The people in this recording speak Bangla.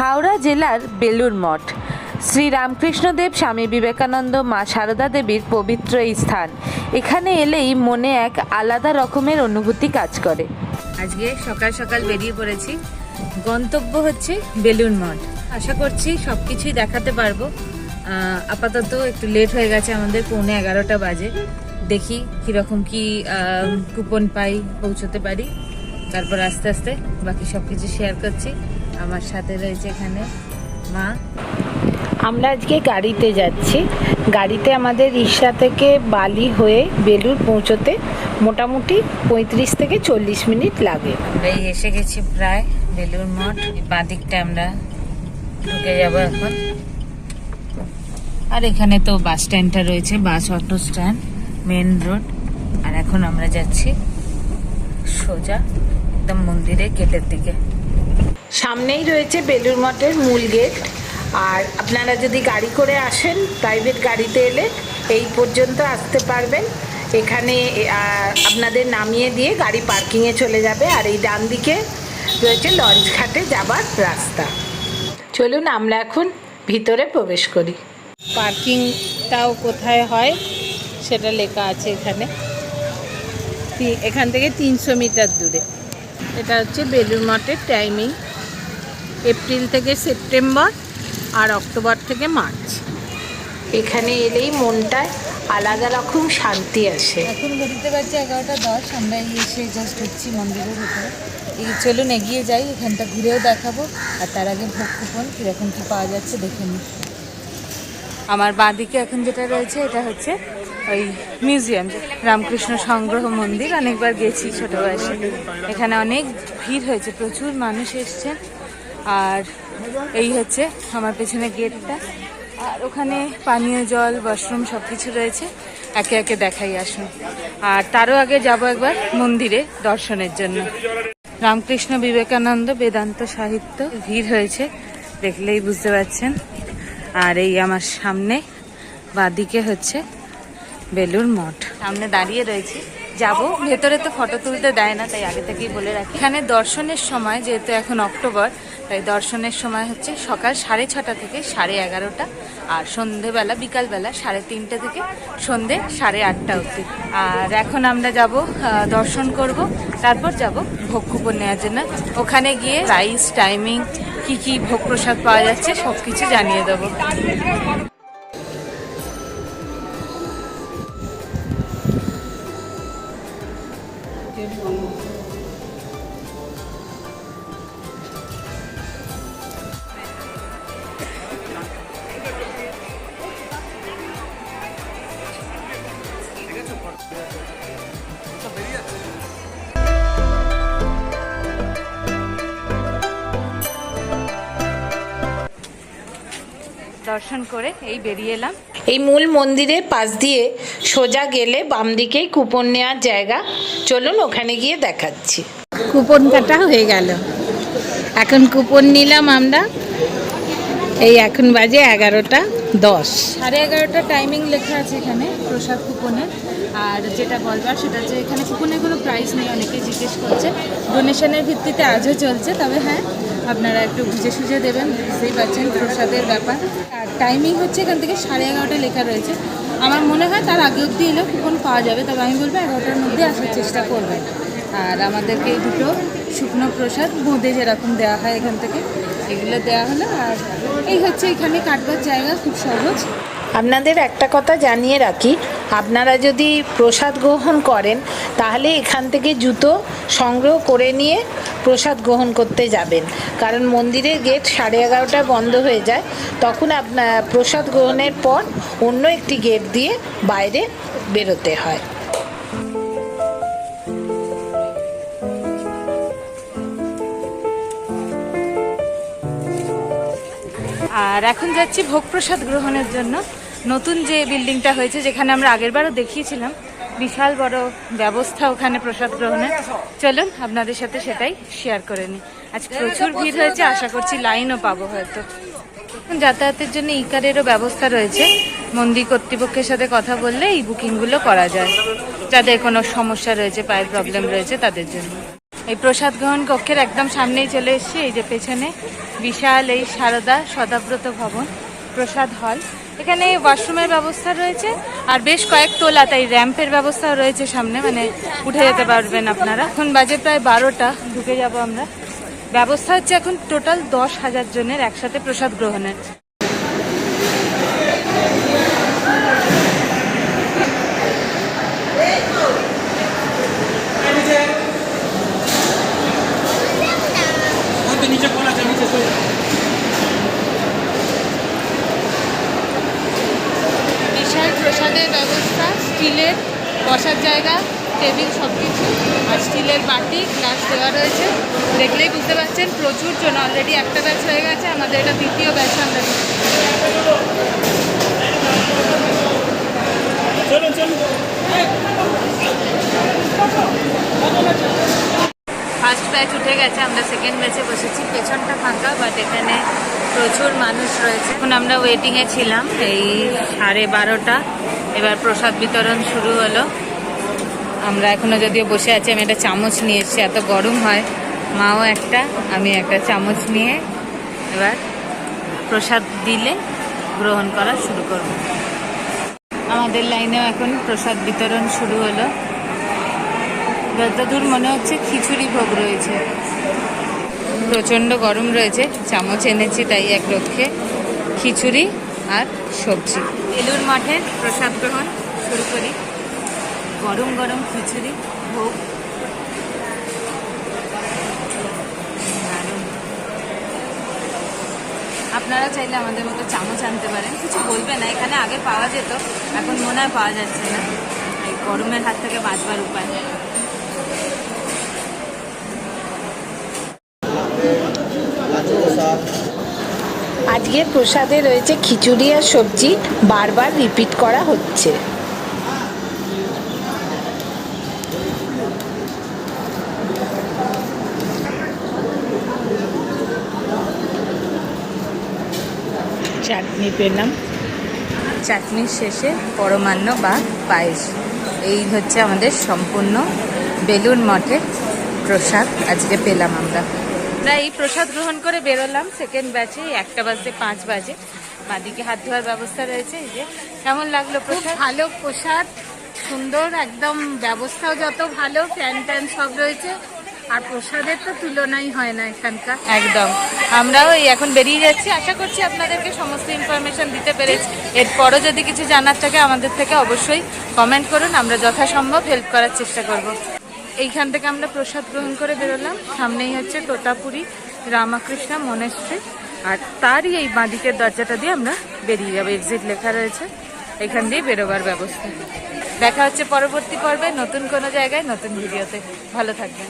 হাওড়া জেলার বেলুর মঠ। শ্রী রামকৃষ্ণদেব, স্বামী বিবেকানন্দ, মা সারদা দেবীর পবিত্র এই স্থান। এখানে এলেই মনে এক আলাদা রকমের অনুভূতি কাজ করে। আজকে সকাল সকাল বেরিয়ে পড়েছি। গন্তব্য হচ্ছে বেলুর মঠ। আশা করছি সব কিছুই দেখাতে পারব। আপাতত একটু লেট হয়ে গেছে আমাদের, পৌনে এগারোটা বাজে। দেখি কীরকম কি কুপন পাই, পৌঁছতে পারি। তারপর আস্তে আস্তে বাকি সব কিছু শেয়ার করছি। আমার সাথে রয়েছে এখানে। মা? আমরা আজকে গাড়িতে যাচ্ছি। গাড়িতে আমাদের রিক্সা থেকে বালি হয়ে বেলুর পৌঁছতে মোটামুটি পঁয়ত্রিশ থেকে চল্লিশ মিনিট লাগে। আমরা এই এসে গেছি প্রায় বেলুর মঠ। বাঁ দিকটা আমরা ঢুকে যাব এখন। আর এখানে তো বাস স্ট্যান্ডটা রয়েছে bus auto stand main road. আর এখন আমরা যাচ্ছি সোজা একদম মন্দিরে গেটের দিকে। সামনেই রয়েছে বেলুর মঠের মূল গেট। আর আপনারা যদি গাড়ি করে আসেন প্রাইভেট গাড়িতে এলে এই পর্যন্ত আসতে পারবেন। এখানে আপনাদের নামিয়ে দিয়ে গাড়ি পার্কিংয়ে চলে যাবে। আর এই ডান দিকে রয়েছে লঞ্চ ঘাটে যাবার রাস্তা। চলুন, আমরা এখন ভিতরে প্রবেশ করি। পার্কিংটাও কোথায় হয়, সেটা লেখা আছে এখানে। এখান থেকে তিনশো মিটার দূরে। এটা হচ্ছে বেলুর মঠের টাইমিং এপ্রিল থেকে সেপ্টেম্বর আর অক্টোবর থেকে মার্চ। এখানে এলেই মনটায় আলাদা রকম শান্তি আসে। এখন ঘুরতে পারছি এগারোটা দশ আমরা এসে জাস্ট ঢুকছি মন্দিরের ভিতরে। এই চলুন এগিয়ে যাই এখানটা ঘুরেও দেখাবো। আর তার আগে ভোগ কুপন কীরকম কী পাওয়া যাচ্ছে দেখে নিই। আমার বাঁদিকে এখন যেটা রয়েছে এটা হচ্ছে ওই মিউজিয়াম রামকৃষ্ণ সংগ্রহ মন্দির। অনেকবার গেছি ছোট বয়সে। এখানে অনেক ভিড় হয়েছে প্রচুর মানুষ এসছেন। আর এই হচ্ছে আমার পেছনে গেটটা। আর ওখানে পানীয় জল ওয়াশরুম সব কিছু রয়েছে। একে একে দেখাই আসুন। আর তারও আগে যাব একবার মন্দিরে দর্শনের জন্য। রামকৃষ্ণ বিবেকানন্দ বেদান্ত সাহিত্য ভিড় হয়েছে, দেখলেই বুঝতে পারছেন। আর এই আমার সামনে, বাদিকে হচ্ছে বেলুর মঠ। সামনে দাঁড়িয়ে রয়েছি। যাব। ভেতরে তো ফটো তুলতে দেয় না, তাই আগে থেকেই বলে রাখি। এখানে দর্শনের সময়, যেহেতু এখন অক্টোবর তাই দর্শনের সময় হচ্ছে সকাল সাড়ে ছটা থেকে সাড়ে এগারোটা আর সন্ধেবেলা, বিকালবেলা সাড়ে তিনটে থেকে সন্ধে সাড়ে আটটা অবধি। আর এখন আমরা যাব দর্শন করব, তারপর যাব ভোগ কুপন নেওয়ার জন্য। ওখানে গিয়ে রাইস টাইমিং কি কি ভোগ প্রসাদ পাওয়া যাচ্ছে সব কিছু জানিয়ে দেবো। দর্শন করে এই বেরিয়ে এলাম। এই মূল মন্দিরের পাশ দিয়ে সোজা গেলে বাম দিকেই কুপন নেওয়ার জায়গা। চলুন ওখানে গিয়ে দেখাচ্ছি। কুপন কাটা হয়ে গেল। এখন কুপন নিলাম আমরা। এই এখন বাজে এগারোটা দশ। সাড়ে এগারোটা টাইমিং লেখা আছে এখানে, প্রসাদ কুপনের আর যেটা বলবার সেটা হচ্ছে এখানে কুপনের কোনো প্রাইস নেই, অনেকে জিজ্ঞেস করছে। ডোনেশনের ভিত্তিতে আজও চলছে, তবে হ্যাঁ আপনারা একটু বুঝে সুঝে দেবেন, বুঝতেই পারছেন প্রসাদের ব্যাপার। আর টাইমিং হচ্ছে এখান থেকে সাড়ে এগারোটা লেখা রয়েছে। আমার মনে হয় তার আগে অবধি এলেও কুপন পাওয়া যাবে, তবে আমি বলব এগারোটার মধ্যে আসার চেষ্টা করবেন। আর আমাদেরকে এই দুটো শুকনো প্রসাদ বোঁদে যেরকম দেওয়া হয় এখান থেকে এগুলো দেওয়া হলো আর এই হচ্ছে এখানে কাটবার জায়গা, খুব সহজ। আপনাদের একটা কথা জানিয়ে রাখি, আপনারা যদি প্রসাদ গ্রহণ করেন, তাহলে এখান থেকে জুতো সংগ্রহ করে নিয়ে প্রসাদ গ্রহণ করতে যাবেন। কারণ মন্দিরের গেট সাড়ে এগারোটায় বন্ধ হয়ে যায়, তখন আপনার প্রসাদ গ্রহণের পর অন্য একটি গেট দিয়ে বাইরে বেরোতে হয়। আর এখন যাচ্ছি ভোগ প্রসাদ গ্রহণের জন্য। নতুন যে বিল্ডিংটা হয়েছে, যেখানে আমরা আগেরবারও দেখিয়েছিলাম, বিশাল বড় ব্যবস্থা ওখানে প্রসাদ গ্রহণের চলুন, আপনাদের সাথে সেটাই শেয়ার করে নিই। আজ প্রচুর ভিড় হয়েছে, আশা করছি লাইনও পাবো হয়তো। যাতায়াতের জন্য ইকারেরও ব্যবস্থা রয়েছে। মন্দির কর্তৃপক্ষের সাথে কথা বললে এই বুকিংগুলো করা যায়। যাদের কোনো সমস্যা রয়েছে, পায়ের প্রবলেম রয়েছে, তাদের জন্য। এই প্রসাদ গ্রহণ কক্ষের একদম সামনেই চলে এসেছি, এই যে পেছনে বিশাল এই সারদা সদাব্রত ভবন, প্রসাদ হল। এখানে ওয়াশরুমের ব্যবস্থা রয়েছে, আর বেশ কয়েক তোলা, তাই র্যাম্পের ব্যবস্থাও রয়েছে সামনে মানে উঠে যেতে পারবেন আপনারা। এখন বাজে প্রায় বারোটা, ঢুকে যাব আমরা। ব্যবস্থা হচ্ছে এখন টোটাল দশ হাজার জনের একসাথে প্রসাদ গ্রহণের। বসার জায়গা টেবিল সব কিছু আর স্টিলের বাটি গ্লাস দেওয়া রয়েছে। দেখলেই বুঝতে পারছেন প্রচুর জন অলরেডি একটা ব্যাচ হয়ে গেছে আমাদের এটা দ্বিতীয় ব্যাচ আমরা ফার্স্ট ব্যাচ উঠে গেছে আমরা সেকেন্ড ব্যাচে বসেছি। পেছনটা ফাঁকা বাট এখানে প্রচুর মানুষ রয়েছে। এখন আমরা ওয়েটিংয়ে ছিলাম এই সাড়ে বারোটা। এবার প্রসাদ বিতরণ শুরু হলো। আমরা এখনও যদিও বসে আছি, আমি একটা চামচ নিয়ে এসেছি এত গরম হয়। মাও একটা, আমি একটা চামচ নিয়ে এবার প্রসাদ দিলে গ্রহণ করা শুরু করব। আমাদের লাইনেও এখন প্রসাদ বিতরণ শুরু হলো। যতদূর মনে হচ্ছে খিচুড়ি ভোগ রয়েছে। প্রচণ্ড গরম রয়েছে, চামচ এনেছি তাই এক লক্ষ্যে খিচুড়ি আর সবজি। এলুর মাঠের প্রসাদ গ্রহণ শুরু করি। গরম গরম খিচুড়ি, ভোগ। আপনারা চাইলে আমাদের মতো চামচ আনতে পারেন। কিছু বলবে না, এখানে আগে পাওয়া যেত, এখন মনে হয় পাওয়া যাচ্ছে না। এই গরমের হাত থেকে বাঁচবার উপায়। আজকের প্রসাদে রয়েছে খিচুড়ি আর সবজি বারবার রিপিট করা হচ্ছে। চাটনি পেলাম। চাটনির শেষে পরমান্ন বা পায়েস। এই হচ্ছে আমাদের সম্পূর্ণ বেলুন মঠের প্রসাদ আজকে পেলাম আমরা। প্রায় এই প্রসাদ গ্রহণ করে বেরোলাম। সেকেন্ড ব্যাচে একটা বাজে পাঁচ বাজে। বাদিকে হাত ধোয়ার ব্যবস্থা রয়েছে এই যে। কেমন লাগল প্রসাদ? ভালো প্রসাদ সুন্দর একদম ব্যবস্থাও যত ভালো ফ্যান ট্যান সব রয়েছে। আর প্রসাদের তো তুলনাই হয় না এখানকার। একদম। আমরাও এই এখন বেরিয়ে যাচ্ছি। আশা করছি আপনাদেরকে সমস্ত ইনফরমেশন দিতে পেরেছি। এরপরও যদি কিছু জানার থাকে আমাদের থেকে অবশ্যই কমেন্ট করুন। আমরা যথাসম্ভব হেল্প করার চেষ্টা করব। এইখান থেকে আমরা প্রসাদ গ্রহণ করে বেরোলাম। সামনেই হচ্ছে তোতাপুরি রামাকৃষ্ণ মনেশ্রী আর তারই এই বাঁদিকের দরজাটা দিয়ে আমরা বেরিয়ে যাব। এক্সিট লেখা রয়েছে। এখান দিয়ে বেরোবার ব্যবস্থা। দেখা হচ্ছে পরবর্তী পর্বে। নতুন কোনো জায়গায় নতুন ভিডিওতে। ভালো থাকবেন।